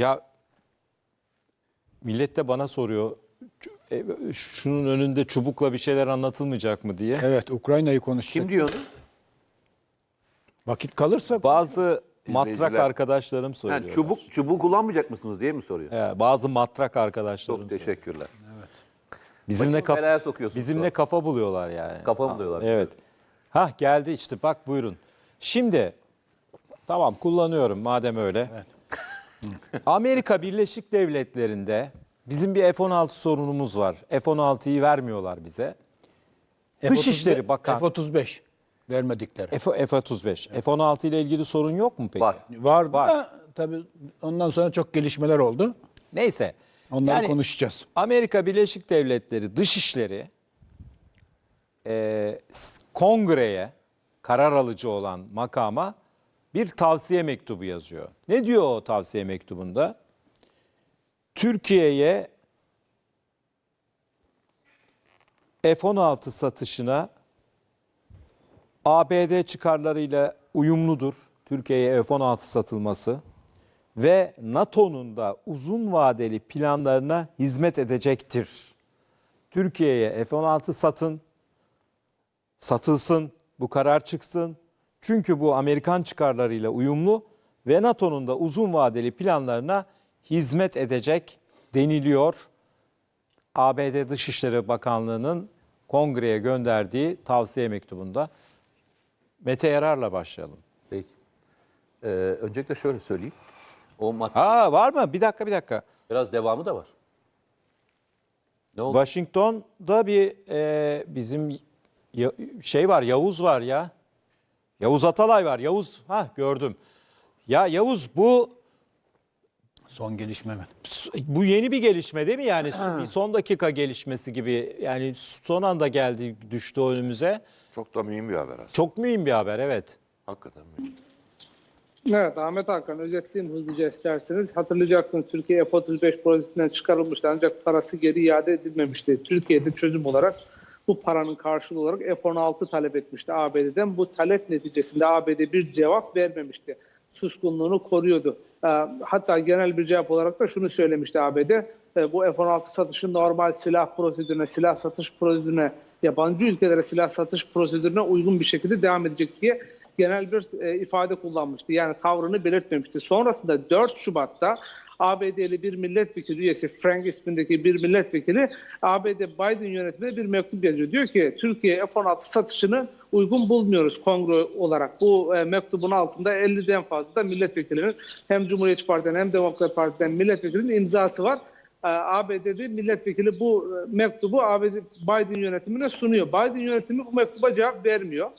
Ya millet de bana soruyor "Ç- e, şunun önünde çubukla bir şeyler anlatılmayacak mı diye. Evet Ukrayna'yı konuşacak. Kim diyor onu? Vakit kalırsa Bazı matrak arkadaşlarım söylüyor. Ha, çubuk çubuğu kullanmayacak mısınız diye mi soruyor? bazı matrak arkadaşlarım. Çok teşekkürler. Bizimle Başımı kafa belaya sokuyorsunuz bizimle sonra. kafa buluyorlar yani. Kafa buluyorlar. Evet. Hah geldi işte bak buyurun. Şimdi tamam kullanıyorum madem öyle. Amerika Birleşik Devletleri'nde bizim bir F-16 sorunumuz var. F-16'yı vermiyorlar bize. Dışişleri Bakan- F-35 vermedikleri. F- F-35. F-16 ile ilgili sorun yok mu peki? Var. Vardı Var. da tabii ondan sonra çok gelişmeler oldu. Neyse. Onları Yani konuşacağız. Amerika Birleşik Devletleri Dışişleri e, s- kongreye karar alıcı olan makama bir tavsiye mektubu yazıyor. Ne diyor o tavsiye mektubunda? Türkiye'ye F-16 satışına ABD çıkarlarıyla uyumludur. Türkiye'ye F-16 satılması ve NATO'nun da uzun vadeli planlarına hizmet edecektir. Türkiye'ye F-16 satın, satılsın, bu karar çıksın. Çünkü bu Amerikan çıkarlarıyla uyumlu ve NATO'nun da uzun vadeli planlarına hizmet edecek deniliyor. ABD Dışişleri Bakanlığı'nın kongreye gönderdiği tavsiye mektubunda. Mete Yarar'la başlayalım. Peki. Ee, öncelikle şöyle söyleyeyim. O madde Aa var mı? Bir dakika bir dakika. biraz devamı da var. Ne oldu? Washington'da bir e, bizim şey var Yavuz var ya. Yavuz Atalay var. Yavuz ha gördüm. Ya Yavuz bu Son gelişme mi? bu yeni bir gelişme değil mi? Yani bir son dakika gelişmesi gibi. Yani son anda geldi düştü önümüze. Çok da mühim bir haber aslında. Çok mühim bir haber evet. Hakikaten mühim. Evet Ahmet Hakan özetleyeyim hızlıca isterseniz. Hatırlayacaksınız Türkiye F-35 projesinden çıkarılmıştı ancak parası geri iade edilmemişti. Türkiye'de çözüm olarak bu paranın karşılığı olarak F-16 talep etmişti ABD'den. Bu talep neticesinde ABD bir cevap vermemişti. Suskunluğunu koruyordu. Ee, Hatta genel bir cevap olarak da şunu söylemişti ABD. e, Bu F-16 satışı normal silah prosedürüne, silah satış prosedürüne, yabancı ülkelere silah satış prosedürüne uygun bir şekilde devam edecek diye genel bir e, ifade kullanmıştı. Yani tavrını belirtmemişti. Sonrasında 4 Şubat'ta ABD'li bir milletvekili üyesi Frank ismindeki bir milletvekili ABD Biden yönetimine bir mektup yazıyor. Diyor ki Türkiye F-16 satışını uygun bulmuyoruz kongre olarak. Bu e, mektubun altında 50'den fazla da milletvekilinin hem Cumhuriyetçi Parti'den hem Demokrat Parti'den milletvekilinin imzası var. E, ABD'li milletvekili bu e, mektubu ABD Biden yönetimine sunuyor. Biden yönetimi bu mektuba cevap vermiyor.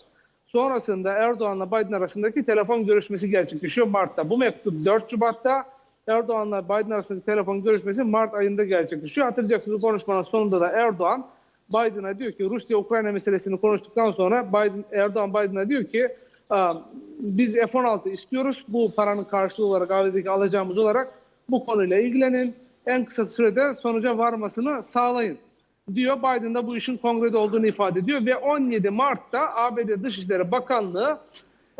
Sonrasında Erdoğan'la Biden arasındaki telefon görüşmesi gerçekleşiyor Mart'ta. Bu mektup 4 Şubat'ta Erdoğan'la Biden arasındaki telefon görüşmesi Mart ayında gerçekleşiyor. Hatırlayacaksınız bu konuşmanın sonunda da Erdoğan Biden'a diyor ki Rusya-Ukrayna meselesini konuştuktan sonra Biden, Erdoğan Biden'a diyor ki "Aa, biz F-16 istiyoruz. Bu paranın karşılığı olarak ABD'deki alacağımız olarak bu konuyla ilgilenin. En kısa sürede sonuca varmasını sağlayın diyor. Biden da bu işin kongrede olduğunu ifade ediyor ve 17 Mart'ta ABD Dışişleri Bakanlığı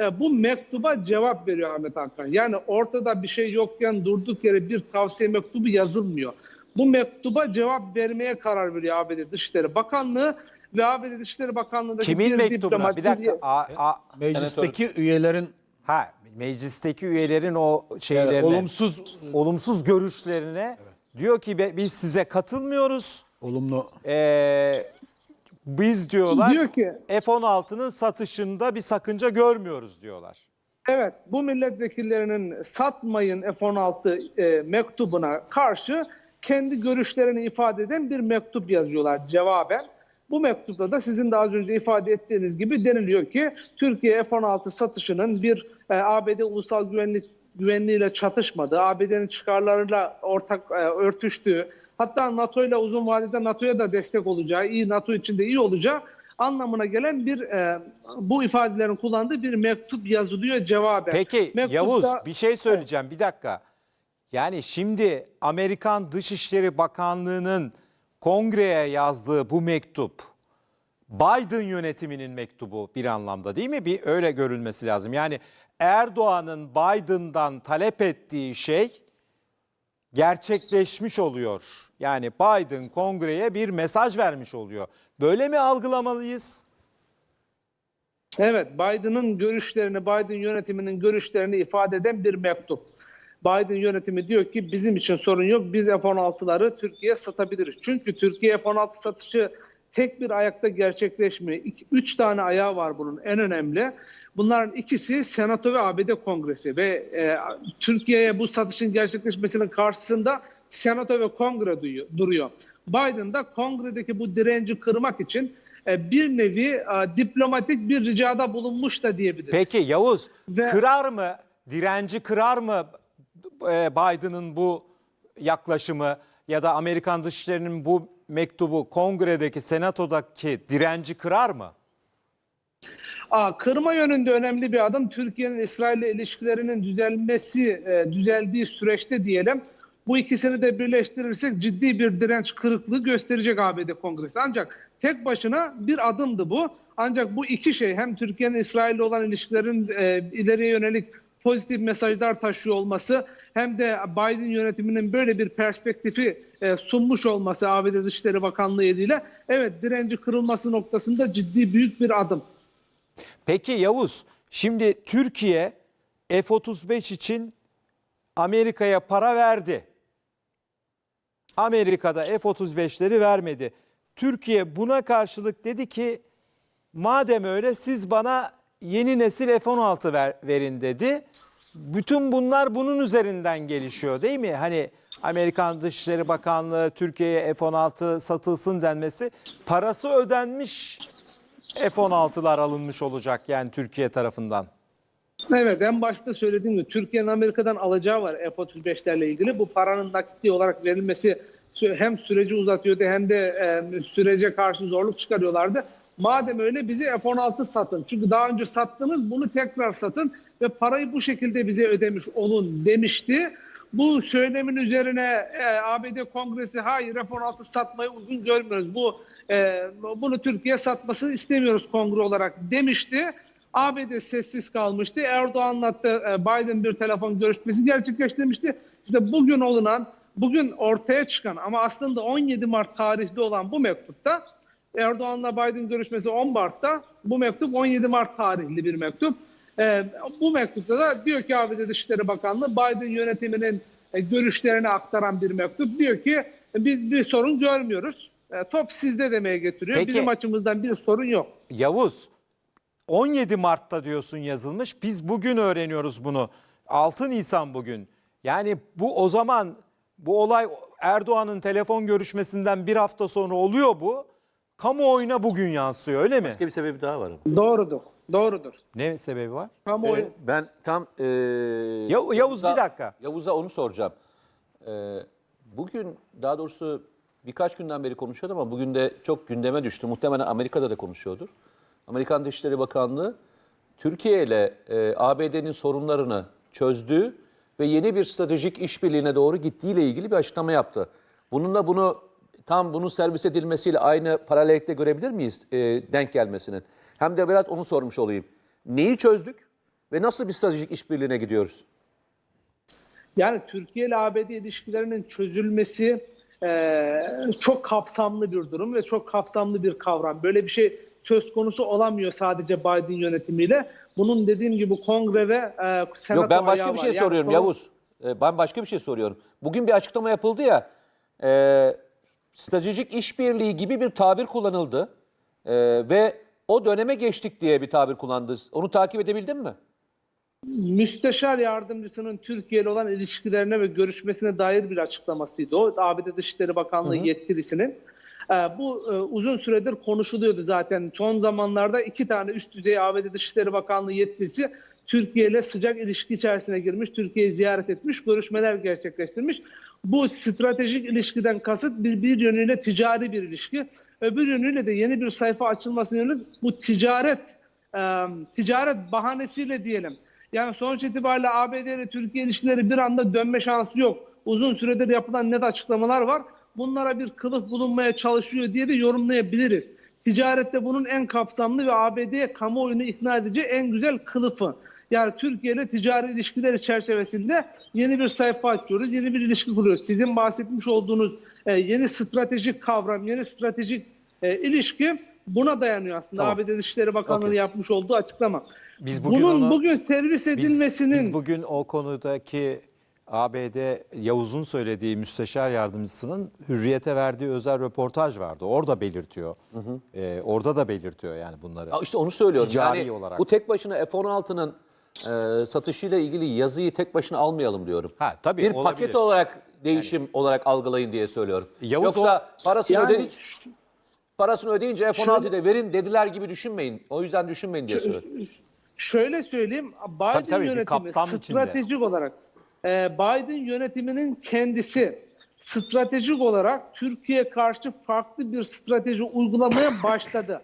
e, bu mektuba cevap veriyor Ahmet Hakan. Yani ortada bir şey yokken durduk yere bir tavsiye mektubu yazılmıyor. Bu mektuba cevap vermeye karar veriyor ABD Dışişleri Bakanlığı ve ABD Dışişleri Bakanlığı'ndaki Kimin bir mektubuna? Bir dakika. A, a, Meclisteki üyelerin ha meclisteki üyelerin o şeylerine, Evet, olumsuz- olumsuz görüşlerine diyor ki "Be- biz size katılmıyoruz. olumlu Ee, biz diyorlar Diyor ki F-16'nın satışında bir sakınca görmüyoruz diyorlar. Evet, bu milletvekillerinin satmayın F-16 e, mektubuna karşı kendi görüşlerini ifade eden bir mektup yazıyorlar cevaben. Bu mektupta da sizin az önce ifade ettiğiniz gibi deniliyor ki Türkiye F-16 satışının bir e, ABD ulusal güvenlik güvenliğiyle çatışmadığı, ABD'nin çıkarlarıyla ortak e, örtüştüğü, hatta NATO ile uzun vadede NATO'ya da destek olacağı, iyi NATO içinde iyi olacağı anlamına gelen bir e, bu ifadelerin kullandığı bir mektup yazılıyor cevaben. Peki Mektupta- Yavuz bir şey söyleyeceğim bir dakika. Yani şimdi Amerikan Dışişleri Bakanlığı'nın kongreye yazdığı bu mektup Biden yönetiminin mektubu bir anlamda değil mi? Bir öyle görülmesi lazım. Yani Erdoğan'ın Biden'dan talep ettiği şey gerçekleşmiş oluyor. Yani Biden kongreye bir mesaj vermiş oluyor. Böyle mi algılamalıyız? Evet, Biden'ın görüşlerini, Biden yönetiminin görüşlerini ifade eden bir mektup. Biden yönetimi diyor ki bizim için sorun yok. Biz F-16'ları Türkiye'ye satabiliriz. Çünkü Türkiye F-16 satışı tek bir ayakta gerçekleşmiyor. İki- Üç tane ayağı var bunun en önemli. Bunların ikisi Senato ve ABD Kongresi ve e, Türkiye'ye bu satışın gerçekleşmesinin karşısında Senato ve Kongre duyuyor- duruyor. Biden da Kongre'deki bu direnci kırmak için e, bir nevi e, diplomatik bir ricada bulunmuş da diyebiliriz. Peki Yavuz Ve- kırar mı, direnci kırar mı e, Biden'ın bu yaklaşımı ya da Amerikan Dışişleri'nin bu mektubu kongredeki, senatodaki direnci kırar mı? Aa, kırma yönünde önemli bir adım. Türkiye'nin İsrail'le ilişkilerinin düzelmesi, e, düzeldiği süreçte diyelim. Bu ikisini de birleştirirsek ciddi bir direnç kırıklığı gösterecek ABD Kongresi. Ancak tek başına bir adımdı bu. Ancak bu iki şey hem Türkiye'nin İsrail'le olan ilişkilerin e, ileriye yönelik pozitif mesajlar taşıyor olması hem de Biden yönetiminin böyle bir perspektifi e, sunmuş olması ABD Dışişleri Bakanlığı eliyle evet direnci kırılması noktasında ciddi büyük bir adım. Peki Yavuz, şimdi Türkiye F-35 için Amerika'ya para verdi. Amerika'da F-35'leri vermedi. Türkiye buna karşılık dedi ki madem öyle siz bana yeni nesil F-16 ver, verin dedi. Bütün bunlar bunun üzerinden gelişiyor değil mi? Hani Amerikan Dışişleri Bakanlığı Türkiye'ye F-16 satılsın denmesi parası ödenmiş F-16'lar alınmış olacak yani Türkiye tarafından. Evet en başta söylediğim gibi Türkiye'nin Amerika'dan alacağı var F-35'lerle ilgili. Bu paranın nakitli olarak verilmesi hem süreci uzatıyordu hem de e, sürece karşı zorluk çıkarıyorlardı. Madem öyle bize F-16 satın. Çünkü daha önce sattınız bunu tekrar satın ve parayı bu şekilde bize ödemiş olun demişti. Bu söylemin üzerine e, ABD Kongresi hayır F-16 satmayı uygun görmüyoruz. Bu e, bunu Türkiye satmasını istemiyoruz kongre olarak demişti. ABD sessiz kalmıştı. Erdoğan'la da e, Biden bir telefon görüşmesi gerçekleştirmişti. İşte bugün olunan, bugün ortaya çıkan ama aslında 17 Mart tarihli olan bu mektupta Erdoğan'la Biden görüşmesi 10 Mart'ta, bu mektup 17 Mart tarihli bir mektup. E, bu mektupta da diyor ki ABD Dışişleri Bakanlığı Biden yönetiminin e, görüşlerini aktaran bir mektup. Diyor ki biz bir sorun görmüyoruz. E, top sizde demeye getiriyor. Peki. Bizim açımızdan bir sorun yok. Yavuz 17 Mart'ta diyorsun yazılmış. Biz bugün öğreniyoruz bunu. 6 Nisan bugün. Yani bu o zaman bu olay Erdoğan'ın telefon görüşmesinden bir hafta sonra oluyor bu. Kamuoyuna bugün yansıyor öyle mi? Başka bir sebebi daha var ama. Doğrudur. Doğrudur. Ne sebebi var? Kamuoyu, Ee, ben tam... e, Yavuz, Yavuz'a- bir dakika. Yavuz'a onu soracağım. Ee, bugün daha doğrusu birkaç günden beri konuşuyordu ama bugün de çok gündeme düştü. Muhtemelen Amerika'da da konuşuyordur. Amerikan Dışişleri Bakanlığı Türkiye ile e, ABD'nin sorunlarını çözdüğü ve yeni bir stratejik işbirliğine doğru gittiğiyle ilgili bir açıklama yaptı. Bununla bunu tam bunun servis edilmesiyle aynı paralellikte görebilir miyiz e, denk gelmesinin? Hem de biraz onu sormuş olayım. Neyi çözdük ve nasıl bir stratejik işbirliğine gidiyoruz? Yani Türkiye ile ABD ilişkilerinin çözülmesi e, çok kapsamlı bir durum ve çok kapsamlı bir kavram. Böyle bir şey söz konusu olamıyor sadece Biden yönetimiyle. Bunun dediğim gibi kongre ve e, senato Yok ben başka bir var. şey Yani soruyorum kong- Yavuz. Ee, Ben başka bir şey soruyorum. Bugün bir açıklama yapıldı ya. E, stratejik işbirliği gibi bir tabir kullanıldı. E, ve o döneme geçtik diye bir tabir kullandı. Onu takip edebildin mi? Müsteşar yardımcısının Türkiye ile olan ilişkilerine ve görüşmesine dair bir açıklamasıydı. O ABD Dışişleri Bakanlığı yetkilisinin. Ee, Bu e, uzun süredir konuşuluyordu zaten. Son zamanlarda iki tane üst düzey ABD Dışişleri Bakanlığı yetkilisi Türkiye ile sıcak ilişki içerisine girmiş, Türkiye'yi ziyaret etmiş, görüşmeler gerçekleştirmiş. Bu stratejik ilişkiden kasıt bir, bir yönüyle ticari bir ilişki, öbür yönüyle de yeni bir sayfa açılmasına yönelik bu ticaret e, ticaret bahanesiyle diyelim. Yani sonuç itibariyle ABD ile Türkiye ilişkileri bir anda dönme şansı yok. Uzun süredir yapılan net açıklamalar var. Bunlara bir kılıf bulunmaya çalışıyor diye de yorumlayabiliriz. Ticarette bunun en kapsamlı ve ABD kamuoyunu ikna edici en güzel kılıfı. Yani Türkiye ile ticari ilişkiler çerçevesinde yeni bir sayfa açıyoruz, yeni bir ilişki kuruyoruz. Sizin bahsetmiş olduğunuz e, yeni stratejik kavram, yeni stratejik e, ilişki buna dayanıyor aslında. Tamam. ABD Dışişleri Bakanlığı Okey. yapmış olduğu açıklama. Biz bugün Bunun onu- bugün servis Biz, edilmesinin biz bugün o konudaki ABD Yavuz'un söylediği müsteşar yardımcısının hürriyete verdiği özel röportaj vardı. Orada belirtiyor. Ee, orada da belirtiyor yani bunları. Ya işte onu söylüyorum. Ticari yani olarak. bu tek başına F-16'nın e, satışıyla ilgili yazıyı tek başına almayalım diyorum. Ha, tabii, Bir olabilir. paket olarak değişim olarak algılayın diye söylüyorum. Yavuz Yoksa parasını Yani ödedik. Parasını ödeyince F-16'yı da verin dediler gibi düşünmeyin. O yüzden düşünmeyin diye söylüyorum. Şöyle söyleyeyim, Biden Tabii, tabii, bir yönetimi kapsam içinde. stratejik olarak e, Biden yönetiminin kendisi stratejik olarak Türkiye karşı farklı bir strateji uygulamaya başladı.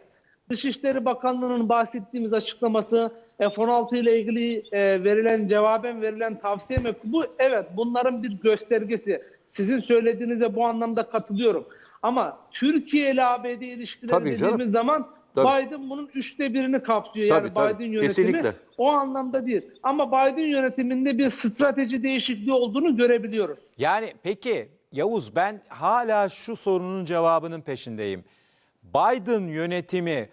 Dışişleri Bakanlığı'nın bahsettiğimiz açıklaması, F-16 ile ilgili e, verilen cevaben verilen tavsiye mektubu, evet bunların bir göstergesi. Sizin söylediğinize bu anlamda katılıyorum. Ama Türkiye ile ABD ilişkileri Tabii canım. dediğimiz zaman Tabii. Biden bunun üçte birini kapsıyor. Yani Tabii, tabii. Biden yönetimi Kesinlikle. o anlamda değil. Ama Biden yönetiminde bir strateji değişikliği olduğunu görebiliyoruz. Yani peki Yavuz ben hala şu sorunun cevabının peşindeyim. Biden yönetimi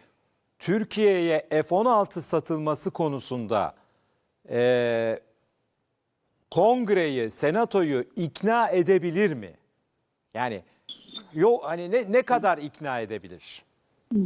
Türkiye'ye F-16 satılması konusunda eee, kongreyi, senatoyu ikna edebilir mi? Yani yok hani ne, ne kadar ikna edebilir?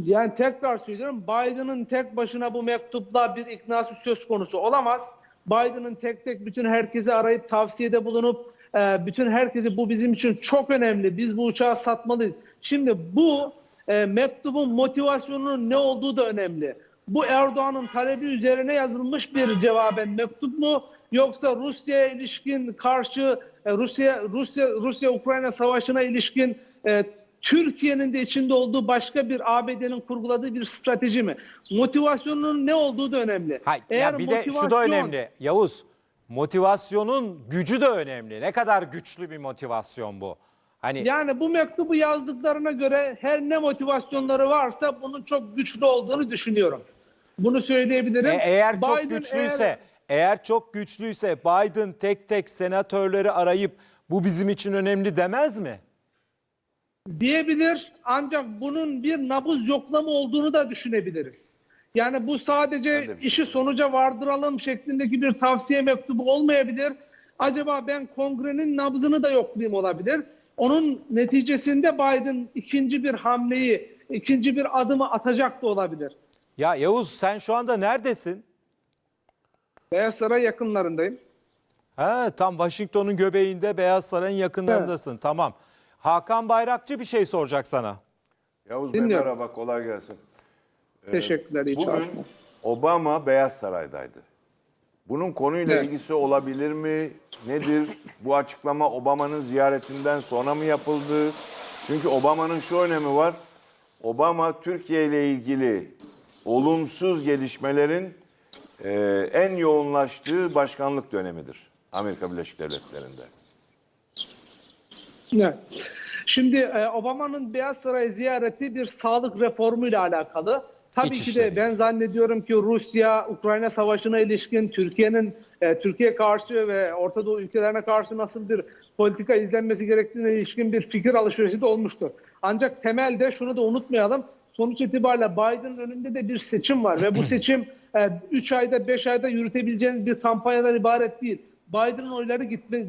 Yani tekrar söylüyorum Biden'ın tek başına bu mektupla bir iknası söz konusu olamaz. Biden'ın tek tek bütün herkesi arayıp tavsiyede bulunup e, bütün herkesi bu bizim için çok önemli. Biz bu uçağı satmalıyız. Şimdi bu e, mektubun motivasyonunun ne olduğu da önemli. Bu Erdoğan'ın talebi üzerine yazılmış bir cevaben mektup mu yoksa Rusya'ya ilişkin karşı e, Rusya Rusya Rusya Ukrayna savaşına ilişkin e, Türkiye'nin de içinde olduğu başka bir ABD'nin kurguladığı bir strateji mi? Motivasyonun ne olduğu da önemli. Hayır, ya bir de şu da motivasyon- önemli. Yavuz, motivasyonun gücü de önemli. Ne kadar güçlü bir motivasyon bu? Hani Yani bu mektubu yazdıklarına göre her ne motivasyonları varsa bunun çok güçlü olduğunu düşünüyorum. Bunu söyleyebilirim. E, eğer çok Biden güçlüyse, eğer- eğer çok güçlüyse Biden tek tek senatörleri arayıp bu bizim için önemli demez mi? diyebilir ancak bunun bir nabız yoklama olduğunu da düşünebiliriz. Yani bu sadece işi sonuca vardıralım şeklindeki bir tavsiye mektubu olmayabilir. Acaba ben kongrenin nabzını da yoklayayım olabilir. Onun neticesinde Biden ikinci bir hamleyi, ikinci bir adımı atacak da olabilir. Ya Yavuz sen şu anda neredesin? Beyaz Saray yakınlarındayım. Ha, tam Washington'un göbeğinde Beyaz Saray'ın yakınlarındasın. Tamam. Hakan Bayrakçı bir şey soracak sana. Yavuz Bey Dinliyorum. merhaba kolay gelsin. Teşekkürler. iyi Bugün. Obama Beyaz Saray'daydı. Bunun konuyla Evet. ilgisi olabilir mi? Nedir? Bu açıklama Obama'nın ziyaretinden sonra mı yapıldı? Çünkü Obama'nın şu önemi var. Obama Türkiye ile ilgili olumsuz gelişmelerin e, en yoğunlaştığı başkanlık dönemidir Amerika Birleşik Devletleri'nde. Evet. Şimdi e, Obama'nın Beyaz Saray ziyareti bir sağlık reformu ile alakalı. Tabii İç ki de ben zannediyorum ki Rusya Ukrayna savaşına ilişkin Türkiye'nin e, Türkiye karşı ve Orta Doğu ülkelerine karşı nasıl bir politika izlenmesi gerektiğine ilişkin bir fikir alışverişi de olmuştur. Ancak temelde şunu da unutmayalım. Sonuç itibariyle Biden'ın önünde de bir seçim var ve bu seçim 3 ayda 5 ayda yürütebileceğiniz bir kampanyadan ibaret değil. Biden'ın oyları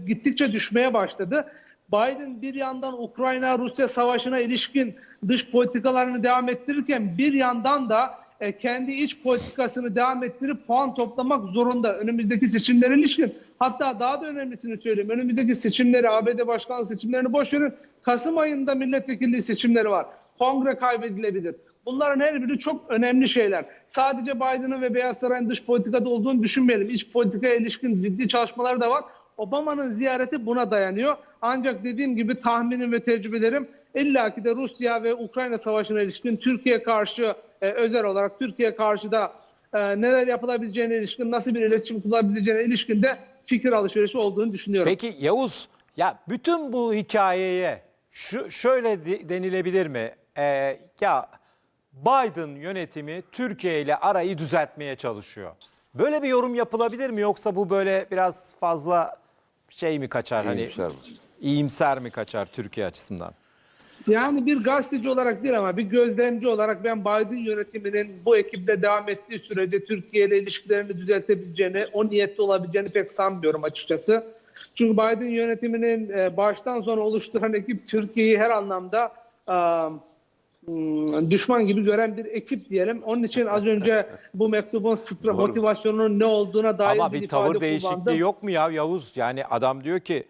gittikçe düşmeye başladı. Biden bir yandan Ukrayna-Rusya savaşına ilişkin dış politikalarını devam ettirirken bir yandan da e, kendi iç politikasını devam ettirip puan toplamak zorunda önümüzdeki seçimlere ilişkin. Hatta daha da önemlisini söyleyeyim. Önümüzdeki seçimleri, ABD başkanlık seçimlerini boş verin. Kasım ayında milletvekilliği seçimleri var. Kongre kaybedilebilir. Bunların her biri çok önemli şeyler. Sadece Biden'ın ve Beyaz Saray'ın dış politikada olduğunu düşünmeyelim. İç politikaya ilişkin ciddi çalışmalar da var. Obama'nın ziyareti buna dayanıyor. Ancak dediğim gibi tahminim ve tecrübelerim illaki de Rusya ve Ukrayna savaşına ilişkin Türkiye karşı e, özel olarak Türkiye karşı da e, neler yapılabileceğine ilişkin, nasıl bir iletişim kurulabileceğine ilişkin de fikir alışverişi olduğunu düşünüyorum. Peki Yavuz ya bütün bu hikayeye şu şöyle de- denilebilir mi? Ee, ya Biden yönetimi Türkiye ile arayı düzeltmeye çalışıyor. Böyle bir yorum yapılabilir mi yoksa bu böyle biraz fazla şey mi kaçar hani İyimser mi? iyimser mi kaçar Türkiye açısından? Yani bir gazeteci olarak değil ama bir gözlemci olarak ben Biden yönetiminin bu ekiple devam ettiği sürece Türkiye ile ilişkilerini düzeltebileceğini, o niyette olabileceğini pek sanmıyorum açıkçası. Çünkü Biden yönetiminin e, baştan sona oluşturan ekip Türkiye'yi her anlamda e, düşman gibi gören bir ekip diyelim. Onun için az önce bu mektubun stra- motivasyonunun ne olduğuna dair Ama bir, bir tavır ifade değişikliği kullandım. yok mu ya Yavuz? Yani adam diyor ki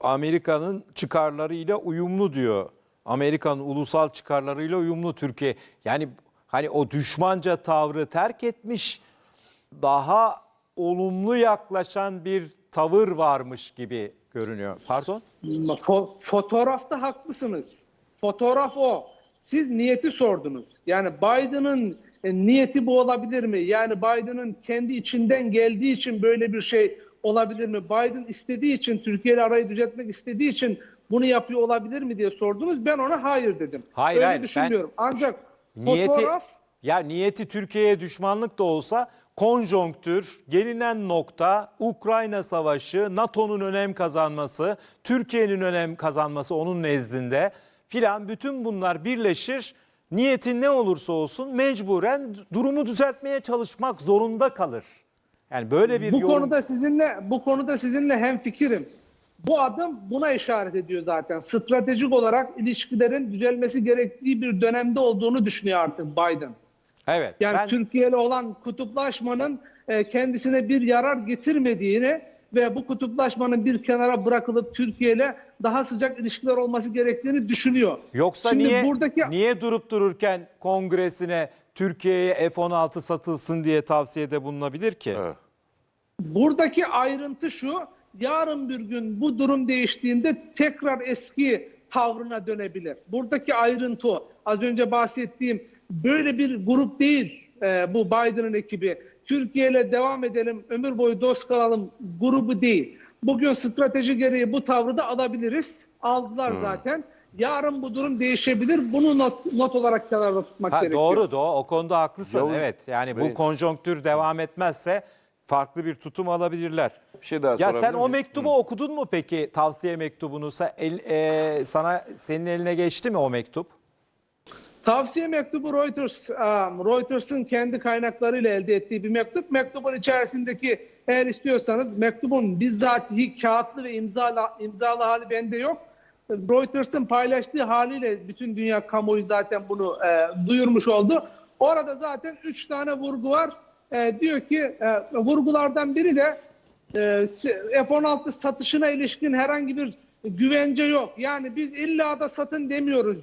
Amerika'nın çıkarlarıyla uyumlu diyor. Amerika'nın ulusal çıkarlarıyla uyumlu Türkiye. Yani hani o düşmanca tavrı terk etmiş daha olumlu yaklaşan bir tavır varmış gibi görünüyor. Pardon? Fo- fotoğrafta haklısınız. Fotoğraf o. Siz niyeti sordunuz. Yani Biden'ın e, niyeti bu olabilir mi? Yani Biden'ın kendi içinden geldiği için böyle bir şey olabilir mi? Biden istediği için, Türkiye ile arayı düzeltmek istediği için bunu yapıyor olabilir mi diye sordunuz. Ben ona hayır dedim. Hayır, Öyle hayır, ben- düşünmüyorum. Ancak Niyeti fotoğraf ya niyeti Türkiye'ye düşmanlık da olsa konjonktür, gelinen nokta Ukrayna Savaşı, NATO'nun önem kazanması, Türkiye'nin önem kazanması onun nezdinde filan bütün bunlar birleşir. Niyetin ne olursa olsun mecburen durumu düzeltmeye çalışmak zorunda kalır. Yani böyle bir bu yorum konuda sizinle bu konuda sizinle hem fikirim. Bu adım buna işaret ediyor zaten. Stratejik olarak ilişkilerin düzelmesi gerektiği bir dönemde olduğunu düşünüyor artık Biden. Evet. Yani ben- Türkiye ile olan kutuplaşmanın e, kendisine bir yarar getirmediğini ve bu kutuplaşmanın bir kenara bırakılıp Türkiye ile daha sıcak ilişkiler olması gerektiğini düşünüyor. Yoksa Şimdi niye buradaki niye durup dururken kongresine Türkiye'ye F-16 satılsın diye tavsiyede bulunabilir ki? Evet. Buradaki ayrıntı şu, yarın bir gün bu durum değiştiğinde tekrar eski tavrına dönebilir. Buradaki ayrıntı o. Az önce bahsettiğim böyle bir grup değil e, bu Biden'ın ekibi. Türkiye ile devam edelim, ömür boyu dost kalalım grubu değil. Bugün strateji gereği bu tavrı da alabiliriz. Aldılar zaten. Yarın bu durum değişebilir. Bunu not, not olarak kenarda tutmak Ha, gerekiyor. doğru doğru o konuda haklısın. Yavuz evet yani bu konjonktür devam etmezse farklı bir tutum alabilirler. Bir şey daha Ya sen o mektubu okudun mu peki tavsiye mektubunu? El- e, sana senin eline geçti mi o mektup? Tavsiye mektubu Reuters, um, Reuters'ın kendi kaynaklarıyla elde ettiği bir mektup. Mektubun içerisindeki eğer istiyorsanız mektubun bizzatihi kağıtlı ve imzalı, imzalı hali bende yok. Reuters'ın paylaştığı haliyle bütün dünya kamuoyu zaten bunu e, duyurmuş oldu. Orada zaten üç tane vurgu var. E, diyor ki e, vurgulardan biri de e, F-16 satışına ilişkin herhangi bir güvence yok. Yani biz illa da satın demiyoruz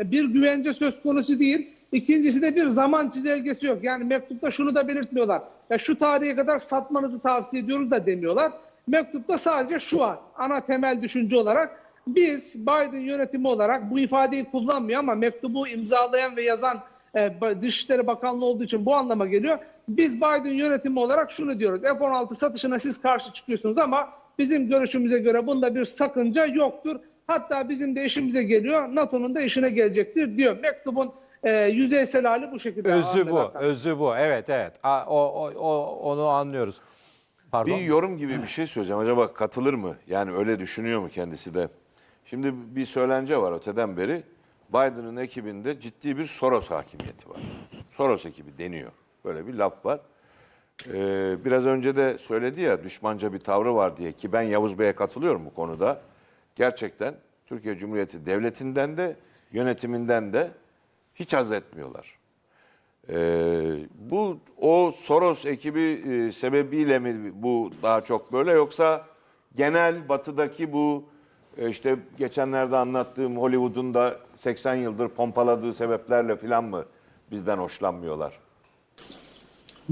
bir güvence söz konusu değil. İkincisi de bir zaman çizelgesi yok. Yani mektupta şunu da belirtmiyorlar. Ya şu tarihe kadar satmanızı tavsiye ediyoruz da demiyorlar. Mektupta sadece şu var. Ana temel düşünce olarak biz Biden yönetimi olarak bu ifadeyi kullanmıyor ama mektubu imzalayan ve yazan e, Dışişleri Bakanlığı olduğu için bu anlama geliyor. Biz Biden yönetimi olarak şunu diyoruz. F-16 satışına siz karşı çıkıyorsunuz ama bizim görüşümüze göre bunda bir sakınca yoktur. Hatta bizim de işimize geliyor, NATO'nun da işine gelecektir diyor. Mektubun e, yüzeysel hali bu şekilde. Özü bu, Hakan. özü bu. Evet, evet. A- O, o, o- onu anlıyoruz. Pardon. Bir yorum gibi bir şey söyleyeceğim. Acaba katılır mı? Yani öyle düşünüyor mu kendisi de? Şimdi bir söylence var öteden beri. Biden'ın ekibinde ciddi bir Soros hakimiyeti var. Soros ekibi deniyor. Böyle bir laf var. Ee, biraz önce de söyledi ya düşmanca bir tavrı var diye ki ben Yavuz Bey'e katılıyorum bu konuda. Gerçekten Türkiye Cumhuriyeti devletinden de yönetiminden de hiç haz etmiyorlar. Ee, bu o Soros ekibi e, sebebiyle mi bu daha çok böyle yoksa genel batıdaki bu e, işte geçenlerde anlattığım Hollywood'un da 80 yıldır pompaladığı sebeplerle filan mı bizden hoşlanmıyorlar?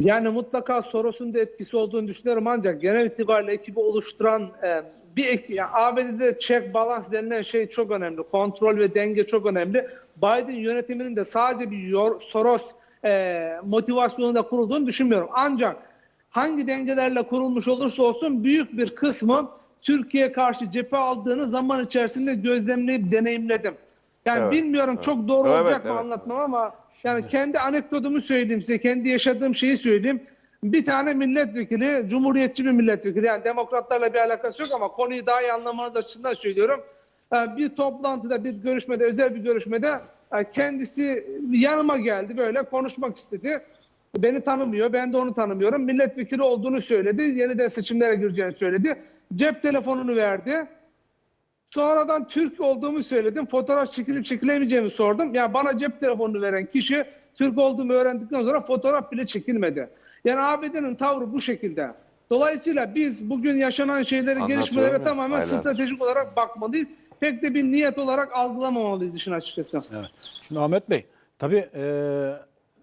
Yani mutlaka Soros'un da etkisi olduğunu düşünüyorum ancak genel itibariyle ekibi oluşturan e, bir ek, yani ABD'de check balance denilen şey çok önemli. Kontrol ve denge çok önemli. Biden yönetiminin de sadece bir yor- Soros e, motivasyonunda kurulduğunu düşünmüyorum. Ancak hangi dengelerle kurulmuş olursa olsun büyük bir kısmı Türkiye karşı cephe aldığını zaman içerisinde gözlemleyip deneyimledim. Yani Evet, bilmiyorum çok doğru Evet, olacak mı evet. anlatmam ama yani kendi anekdotumu söyleyeyim size, kendi yaşadığım şeyi söyleyeyim. Bir tane milletvekili, cumhuriyetçi bir milletvekili yani demokratlarla bir alakası yok ama konuyu daha iyi anlamanız açısından söylüyorum. Ee, Bir toplantıda, bir görüşmede, özel bir görüşmede e, kendisi yanıma geldi böyle konuşmak istedi. Beni tanımıyor, ben de onu tanımıyorum. Milletvekili olduğunu söyledi, yeniden seçimlere gireceğini söyledi. Cep telefonunu verdi. Sonradan Türk olduğumu söyledim. Fotoğraf çekilip çekilemeyeceğimi sordum. Ya bana cep telefonunu veren kişi Türk olduğumu öğrendikten sonra fotoğraf bile çekilmedi. Yani ABD'nin tavrı bu şekilde. Dolayısıyla biz bugün yaşanan şeyleri, Anlatıyorum gelişmelere ya, tamamen aylardır. stratejik olarak bakmalıyız. Pek de bir niyet olarak algılamamalıyız işin açıkçası. Evet. Şimdi Ahmet Bey, tabii e,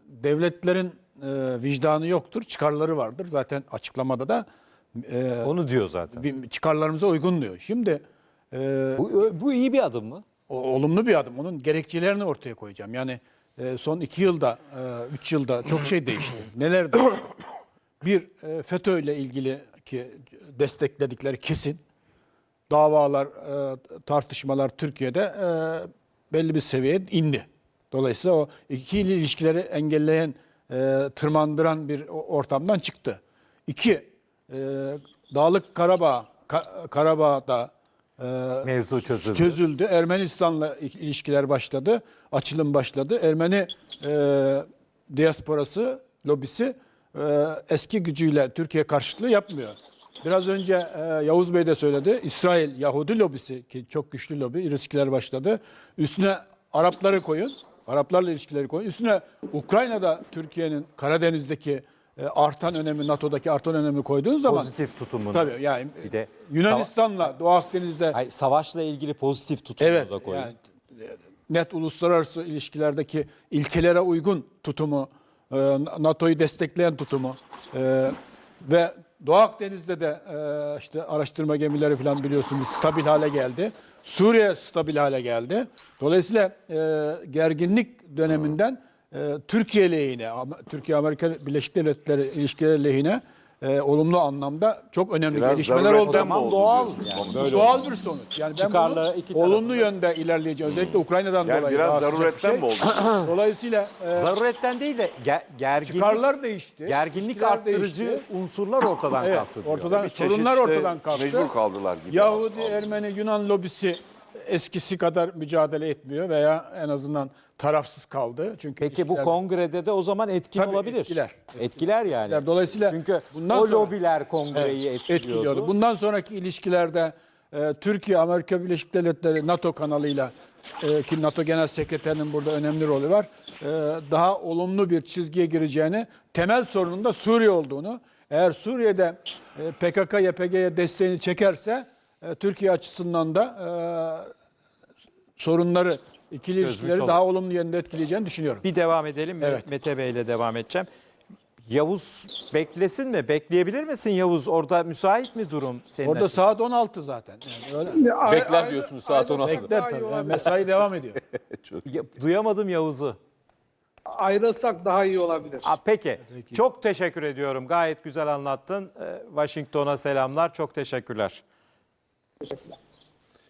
devletlerin e, vicdanı yoktur, çıkarları vardır. Zaten açıklamada da e, Onu diyor zaten. çıkarlarımıza uygun diyor. Şimdi e, Bu, bu iyi bir adım mı? o, olumlu bir adım. Onun gerekçelerini ortaya koyacağım. Yani e, son iki yılda, e, üç yılda çok şey değişti. Neler değişti? Bir, e, FETÖ ile ilgili ki destekledikleri kesin. Davalar, e, tartışmalar Türkiye'de e, belli bir seviyeye indi. Dolayısıyla o ikili ilişkileri engelleyen, e, tırmandıran bir ortamdan çıktı. İki, e, Dağlık Karabağ, Ka- Karabağ'da Mevzu çözüldü. çözüldü. Ermenistan'la il- ilişkiler başladı. Açılım başladı. Ermeni e, diasporası, lobisi e, eski gücüyle Türkiye karşıtlığı yapmıyor. Biraz önce e, Yavuz Bey de söyledi. İsrail Yahudi lobisi ki çok güçlü lobi ilişkiler başladı. Üstüne Arapları koyun. Araplarla ilişkileri koyun. Üstüne Ukrayna'da Türkiye'nin Karadeniz'deki artan önemi, NATO'daki artan önemi koyduğunuz zaman Pozitif tutumunu. Tabii yani Bir de Yunanistan'la Doğu Akdeniz'de Hayır, savaşla ilgili pozitif tutumunu Evet. da koyun. Yani e, net uluslararası ilişkilerdeki ilkelere uygun tutumu, e, NATO'yu destekleyen tutumu e, ve Doğu Akdeniz'de de e, işte araştırma gemileri falan biliyorsunuz stabil hale geldi. Suriye stabil hale geldi. Dolayısıyla e, gerginlik döneminden e, Türkiye lehine, Am- Türkiye-Amerika Birleşik Devletleri ilişkileri lehine e, olumlu anlamda çok önemli Biraz gelişmeler oldu. Tamam oldu doğal yani böyle Doğal oldu. bir sonuç. Yani ben Çıkarlı bunu iki olumlu yönde ilerleyeceğim. Özellikle Ukrayna'dan Yani dolayı. biraz zaruretten şey. mi oldu? Dolayısıyla e, Zaruretten değil de ge- gerginlik, çıkarlar değişti. gerginlik arttırıcı değişti. unsurlar ortadan Evet, kalktı diyor. ortadan sorunlar işte ortadan kalktı. Mecbur kaldılar gibi. Yahudi, Ermeni, Yunan lobisi eskisi kadar mücadele etmiyor veya en azından tarafsız kaldı. Çünkü Peki bu ilişkiler- kongrede de o zaman etkin Tabii, olabilir. etkiler. Etkiler yani. Dolayısıyla Çünkü bundan o sonra- lobiler kongreyi Evet, etkiliyordu. Bundan sonraki ilişkilerde e, Türkiye, Amerika Birleşik Devletleri NATO kanalıyla e, ki NATO Genel Sekreterinin burada önemli rolü var. e, daha olumlu bir çizgiye gireceğini, temel sorunun da Suriye olduğunu, eğer Suriye'de e, PKK, YPG'ye desteğini çekerse e, Türkiye açısından da e, sorunları, ikili ilişkileri olur. daha olumlu yönde etkileyeceğini düşünüyorum. Bir devam edelim. Evet. Mete Bey ile devam edeceğim. Yavuz beklesin mi? Bekleyebilir misin Yavuz? Orada müsait mi durum senin Orada açısından? saat 16 zaten. Yani öyle. Bekler diyorsunuz saat ayrılsak 16'da. Bekler tabii. Yani mesai devam ediyor. Ya, Duyamadım Yavuz'u. Ayrılsak daha iyi olabilir. Aa, peki. Çok teşekkür ediyorum. Gayet güzel anlattın. Ee, Washington'a selamlar. Çok teşekkürler. Teşekkürler.